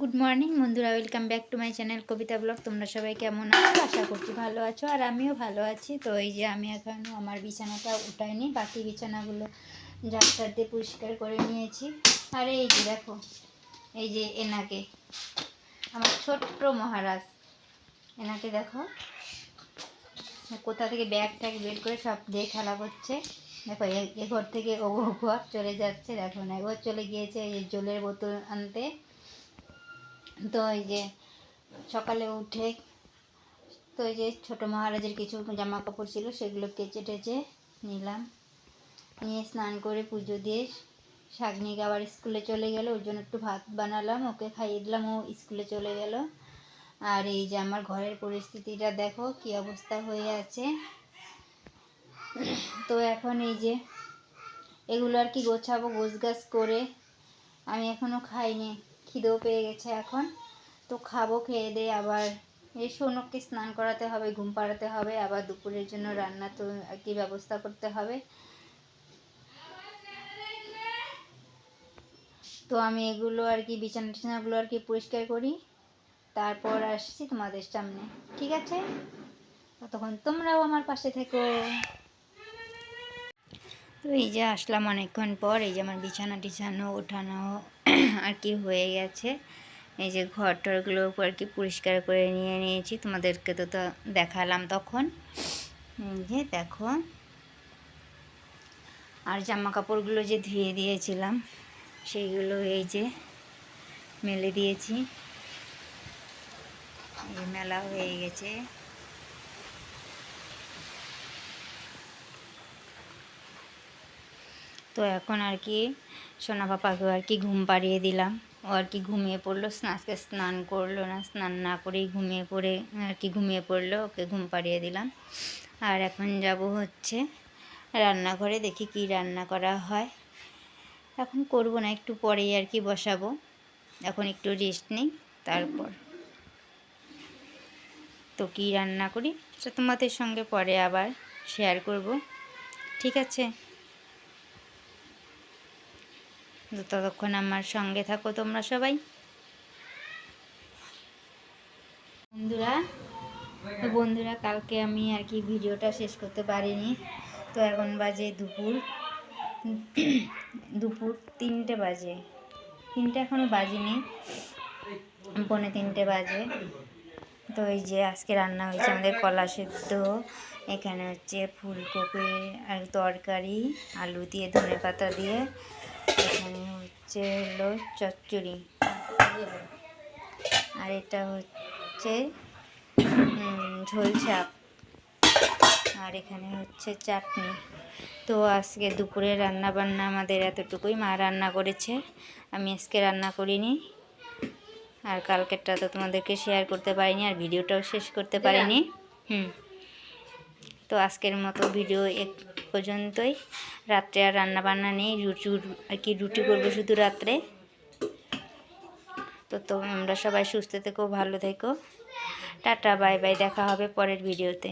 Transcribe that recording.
Good morning বন্ধুরা welcome back to my channel Kabita blog তোমরা সবাই কেমন আছো? আশা করছি ভালো আছো, আর আমিও ভালো আছি। তো এই যে আমি এখনও আমার বিছানাটা উঠাইনি, বাকি বিছানাগুলো ডাক্তার দিয়ে পরিষ্কার করে নিয়েছি। আর এই যে দেখো, এই যে এনাকে, আমার ছোট্ট মহারাজ। এনাকে দেখো, কোথা থেকে ব্যাগ ট্যাগ বের করে সব দিয়ে খেলা করছে। দেখো, এ ঘর থেকে ও ঘর চলে যাচ্ছে, দেখো না এবার চলে গিয়েছে এই জলের বোতল আনতে। তো এই যে সকালে উঠে তো এই যে ছোটো মহারাজের কিছু জামা কাপড় ছিল সেগুলো কেচে টেচে নিলাম। নিয়ে স্নান করে পুজো দিয়ে শাগনিক আবার স্কুলে চলে গেল, ওর জন্য একটু ভাত বানালাম, ওকে খাইয়ে দিলাম, ও স্কুলে চলে গেল। আর এই যে আমার ঘরের পরিস্থিতিটা দেখো, কি অবস্থা হয়ে আছে। তো এখন এই যে এগুলো আর কি গোছাবো গোছ গাছ করে আমি এখনও খাইনি। খিদেও পেয়ে গেছে এখন। তো খাব, খেয়ে দিয়ে আবার। এই সোনককে স্নান করাতে হবে, ঘুম পাড়াতে হবে, আবার দুপুরের জন্য রান্না তো কি ব্যবস্থা করতে হবে। তো আমি এগুলো আর কি বিছানা টিছানাগুলো আর কি পরিষ্কার করি। তারপর আসছি তোমাদের সামনে, ঠিক আছে? ততক্ষণ তোমরাও আমার পাশে থেকো। তো এই যে আসলাম অনেকক্ষণ পর, এই যে আমার বিছানা টিছানো ওঠানো আর কি হয়ে গেছে। এই যে ঘর টরগুলো আর কি পরিষ্কার করে নিয়ে নিয়েছি, তোমাদেরকে তো তো দেখালাম তখন। যে দেখো, আর জামা কাপড়গুলো যে ধুয়ে দিয়েছিলাম, সেইগুলো এই যে মেলে দিয়েছি। মেলা হয়ে গেছে। তো এখন আর কি সোনা পাপাকে আর কি ঘুম পাড়িয়ে দিলাম। ও আর কি ঘুমিয়ে পড়ল, আজকে স্নান করল না, স্নান না করেই ঘুমিয়ে পড়ে, আর কি ঘুমিয়ে পড়ল, ওকে ঘুম পাড়িয়ে দিলাম। আর এখন যাব হচ্ছে রান্নাঘরে, দেখি কি রান্না করা হয়। এখন করব না, একটু পরেই আর কি বসাবো। এখন একটু রেস্ট নিই, তারপর। তো কী রান্না করি, সেটা তোমাদের সঙ্গে পরে আবার শেয়ার করব। ঠিক আছে? ততক্ষণ আমার সঙ্গে থাকো তোমরা সবাই। বন্ধুরা, তো বন্ধুরা, কালকে আমি আর কি ভিডিওটা শেষ করতে পারিনি। তো এখন বাজে দুপুর। দুপুর তিনটে বাজে। তিনটে এখনও বাজেনি। পৌনে তিনটে বাজে। তো এই যে আজকে রান্না হয়েছে আমাদের কলা সেদ্ধ। এখানে হচ্ছে ফুলকপি আর তরকারি, আলু দিয়ে ধনে পাতা দিয়ে। এখানে হচ্ছে হলো চচ্চড়ি। আর এটা হচ্ছে উম, ঝোল শাক আর এখানে হচ্ছে চাটনি। তো আজকে দুপুরে রান্না বান্না আমাদের এতটুকুই। মা রান্না করেছে আমি আজকে রান্না করিনি। আর কালকেরটা তো তোমাদেরকে শেয়ার করতে পারিনি আর ভিডিওটাও শেষ করতে পারিনি। হুম। তো আজকের মতো ভিডিও এক পর্যন্তই। রাত্রে আর রান্না বান্না নেই আর কি রুটি করব শুধু রাত্রে। তো তো আমরা সবাই সুস্থ থেকো, ভালো থেকো। টাটা, বাই বাই, দেখা হবে পরের ভিডিওতে।